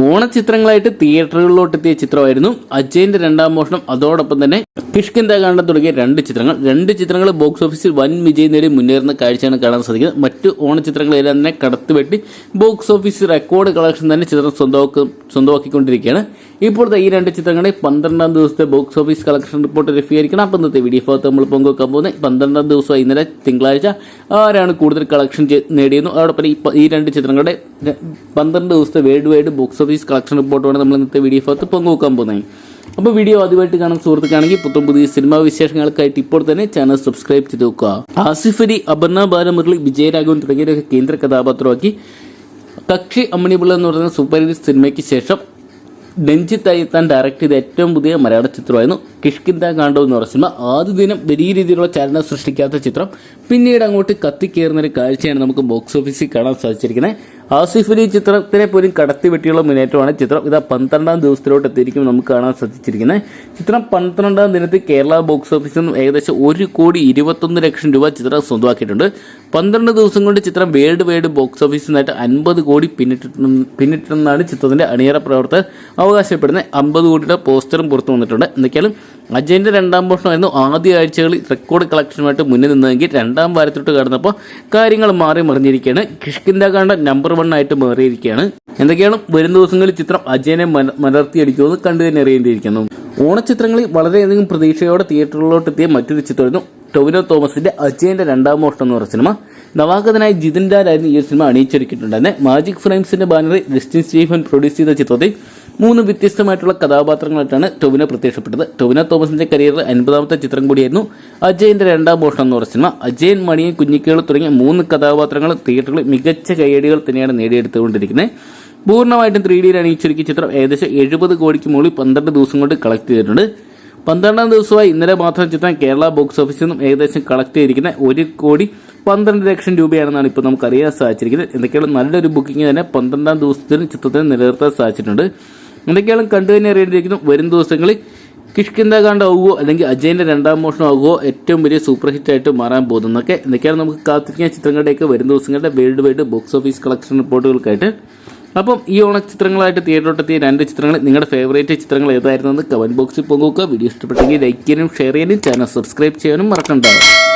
ഓണച്ചിത്രങ്ങളായിട്ട് തിയേറ്ററുകളിലോട്ട് എത്തിയ ചിത്രമായിരുന്നു അജയന്റെ രണ്ടാം മോഷണം. അതോടൊപ്പം തന്നെ കിഷ്കിന്ത കാണാൻ തുടങ്ങിയ രണ്ട് ചിത്രങ്ങൾ. രണ്ട് ചിത്രങ്ങൾ ബോക്സ് ഓഫീസിൽ വൻ വിജയം നേടി മുന്നേറുന്ന കാഴ്ചയാണ് കാണാൻ സാധിക്കുന്നത്. മറ്റ് ഓണച്ചിത്രങ്ങളെല്ലാം തന്നെ കടത്തുവെട്ടി ബോക്സ് ഓഫീസ് റെക്കോർഡ് കളക്ഷൻ തന്നെ ചിത്രം സ്വന്തമാക്കും സ്വന്തമാക്കിക്കൊണ്ടിരിക്കുകയാണ്. ഇപ്പോഴത്തെ ഈ രണ്ട് ചിത്രങ്ങളെ പന്ത്രണ്ടാം ദിവസത്തെ ബോക്സ് ഓഫീസ് കളക്ഷൻ റിപ്പോർട്ട് ലഭ്യമായിരിക്കണം അപ്പം ഇന്നത്തെ വീഡിയോ ഭാഗത്ത് നമ്മൾ പങ്കുവെക്കാൻ പോകുന്നത് പന്ത്രണ്ടാം ദിവസം ഇന്നലെ തിങ്കളാഴ്ച ആരാണ് കൂടുതൽ കളക്ഷൻ നേടിയെന്നു അതോടൊപ്പം ഈ രണ്ട് ചിത്രങ്ങളുടെ പന്ത്രണ്ട് ദിവസത്തെ world wide box office collection റിപ്പോർട്ടാണ് നമ്മൾ ഇന്നത്തെ വീഡിയോ ഭാഗത്ത് പങ്കുവെക്കാൻ പോകുന്നത്. അപ്പോൾ വീഡിയോ ആദ്യമായിട്ട് കാണാൻ സുഹൃത്തുക്കാണെങ്കിൽ പുത്തൻ പുതിയ സിനിമാ വിശേഷങ്ങൾക്കായിട്ട് ഇപ്പോൾ തന്നെ ചാനൽ സബ്സ്ക്രൈബ് ചെയ്ത് നോക്കുക ആസിഫ് അലി അപർണ ബാലമുരളി വിജയരാഘവൻ തുടങ്ങിയവരൊക്കെ കേന്ദ്ര കഥാപാത്രമാക്കി കക്ഷി അമ്മണിപിള്ള എന്ന് പറയുന്ന സൂപ്പർ ഹിറ്റ് സിനിമയ്ക്ക് ശേഷം രഞ്ജിത്തായി താൻ ഡയറക്റ്റ് ചെയ്ത ഏറ്റവും പുതിയ മലയാള ചിത്രമായിരുന്നു കിഷ്കിന്ത കാണ്ടോ എന്ന് പറയുന്ന സിനിമ. ആദ്യ ദിനം വലിയ രീതിയിലുള്ള ചലനം സൃഷ്ടിക്കാത്ത ചിത്രം. പിന്നീട് അങ്ങോട്ട് കത്തിക്കേറുന്ന ഒരു കാഴ്ചയാണ് നമുക്ക് ബോക്സ് ഓഫീസിൽ കാണാൻ സാധിച്ചിരിക്കുന്നത്. ആസിഫ് അലി ചിത്രത്തിനെ പോലും കടത്തി വെട്ടിയുള്ള മുന്നേറ്റമാണ് ചിത്രം. ഇതാ പന്ത്രണ്ടാം ദിവസത്തിലോട്ട് എത്തിയിരിക്കും നമുക്ക് കാണാൻ സാധിച്ചിരിക്കുന്നത്. ചിത്രം പന്ത്രണ്ടാം ദിനത്തിൽ കേരള ബോക്സ് ഓഫീസിൽ നിന്നും ഏകദേശം ഒരു കോടി ഇരുപത്തൊന്ന് ലക്ഷം രൂപ ചിത്രം സ്വന്തമാക്കിയിട്ടുണ്ട്. പന്ത്രണ്ട് ദിവസം കൊണ്ട് ചിത്രം വേൾഡ് വൈഡ് ബോക്സ് ഓഫീസിൽ നിന്നായിട്ട് അൻപത് കോടി പിന്നിട്ടിട്ടുണ്ട് പിന്നിട്ടെന്നാണ് ചിത്രത്തിന്റെ അണിയറ പ്രവർത്തകർ അവകാശപ്പെടുന്നത്. അമ്പത് കോടിയുടെ പോസ്റ്ററും പുറത്തു വന്നിട്ടുണ്ട്. എന്തൊക്കെയാലും അജയന്റെ രണ്ടാം പോഷണമായിരുന്നു ആദ്യ ആഴ്ചകളിൽ റെക്കോർഡ് കളക്ഷനുമായിട്ട് മുന്നിൽ നിന്നതെങ്കിൽ രണ്ടാം വാരത്തിലോട്ട് കടന്നപ്പോൾ കാര്യങ്ങൾ മാറി മറിഞ്ഞിരിക്കുകയാണ്. കിഷ്കിന്ത കാണ്ട നമ്പർ വൺ ആയിട്ട് മാറിയിരിക്കുകയാണ്. എന്തൊക്കെയാണ്? വരും ദിവസങ്ങളിൽ ചിത്രം അജയനെ മലർത്തി മലർത്തിയടിക്കുമെന്ന് കണ്ടു തന്നെ അറിയേണ്ടിയിരിക്കുന്നു. ഓണച്ചിത്രങ്ങളിൽ വളരെയധികം പ്രതീക്ഷയോടെ തിയേറ്ററുകളിലോട്ട് എത്തിയ മറ്റൊരു ചിത്രമായിരുന്നു ടൊവിനോ തോമസിന്റെ അജയന്റെ രണ്ടാം മോഷണം എന്ന് പറഞ്ഞ സിനിമ. നവാഗതനായ ജിതിൻ ലാലായിരുന്നു ഈ സിനിമ അണിയിച്ചൊരുക്കിയിട്ടുണ്ടായിരുന്നത്. മാജിക് ഫ്രെയിംസിന്റെ ബാനറിൽ ജസ്റ്റിൻ സ്റ്റീഫൻ പ്രൊഡ്യൂസ് ചെയ്ത ചിത്രത്തിൽ മൂന്ന് വ്യത്യസ്തമായിട്ടുള്ള കഥാപാത്രങ്ങളായിട്ടാണ് ടൊവിനോ പ്രത്യക്ഷപ്പെട്ടത്. ടൊവിനോ തോമസിന്റെ കരിയറിൽ അൻപതാമത്തെ ചിത്രം കൂടിയായിരുന്നു അജയന്റെ രണ്ടാം മോഷണം എന്ന് പറഞ്ഞ സിനിമ. അജയൻ മണിയൻ കുഞ്ഞിക്കേൾ തുടങ്ങിയ മൂന്ന് കഥാപാത്രങ്ങൾ തിയേറ്ററിൽ മികച്ച കയ്യടികൾ തന്നെയാണ് നേടിയെടുത്തുകൊണ്ടിരിക്കുന്നത്. പൂർണമായിട്ടും ത്രീ ഡിയിൽ അണിയിച്ചൊരുക്കിയ ചിത്രം ഏകദേശം എഴുപത് കോടിക്ക് മുകളിൽ പന്ത്രണ്ട് ദിവസം കൊണ്ട് കളക്ട് ചെയ്തിട്ടുണ്ട്. പന്ത്രണ്ടാം ദിവസമായി ഇന്നലെ മാത്രം ചിത്രം കേരള ബോക്സ് ഓഫീസിൽ നിന്നും ഏകദേശം കളക്ട് ചെയ്തിരിക്കുന്ന ഒരു കോടി പന്ത്രണ്ട് ലക്ഷം രൂപയാണെന്നാണ് ഇപ്പോൾ നമുക്ക് അറിയാൻ സാധിച്ചിരിക്കുന്നത്. എന്തൊക്കെയാണ് നല്ലൊരു ബുക്കിംഗ് തന്നെ പന്ത്രണ്ടാം ദിവസത്തിന് ചിത്രത്തിന് നിലനിർത്താൻ സാധിച്ചിട്ടുണ്ട്. എന്തൊക്കെയാണ് കണ്ടു തന്നെ അറിയേണ്ടിയിരിക്കുന്നു? വരും ദിവസങ്ങളിൽ കിഷ്കിന്ത കാണ്ടാവുകയോ അല്ലെങ്കിൽ അജയന്റെ രണ്ടാം മോഷണം ആവുകയോ ഏറ്റവും വലിയ സൂപ്പർ ഹിറ്റായിട്ട് മാറാൻ പോകുന്നതൊക്കെ എന്തൊക്കെയാണ് നമുക്ക് കാത്തിരിക്കുന്ന ചിത്രങ്ങളുടെയൊക്കെ വരും ദിവസങ്ങളുടെ world wide box office collection റിപ്പോർട്ടുകൾക്കായിട്ട് അപ്പം ഈ ഓണച്ചിത്രങ്ങളായിട്ട് തിയേറ്ററിലോട്ടെത്തിയ രണ്ട് ചിത്രങ്ങൾ നിങ്ങളുടെ ഫേവറേറ്റ് ചിത്രങ്ങൾ ഏതായിരുന്നു എന്ന് കമന്റ് ബോക്സിൽ പങ്കുവെക്കുക. വീഡിയോ ഇഷ്ടപ്പെട്ടെങ്കിൽ ലൈക്ക് ചെയ്യാനും ഷെയർ ചെയ്യാനും ചാനൽ സബ്സ്ക്രൈബ് ചെയ്യാനും മറക്കണ്ടാവും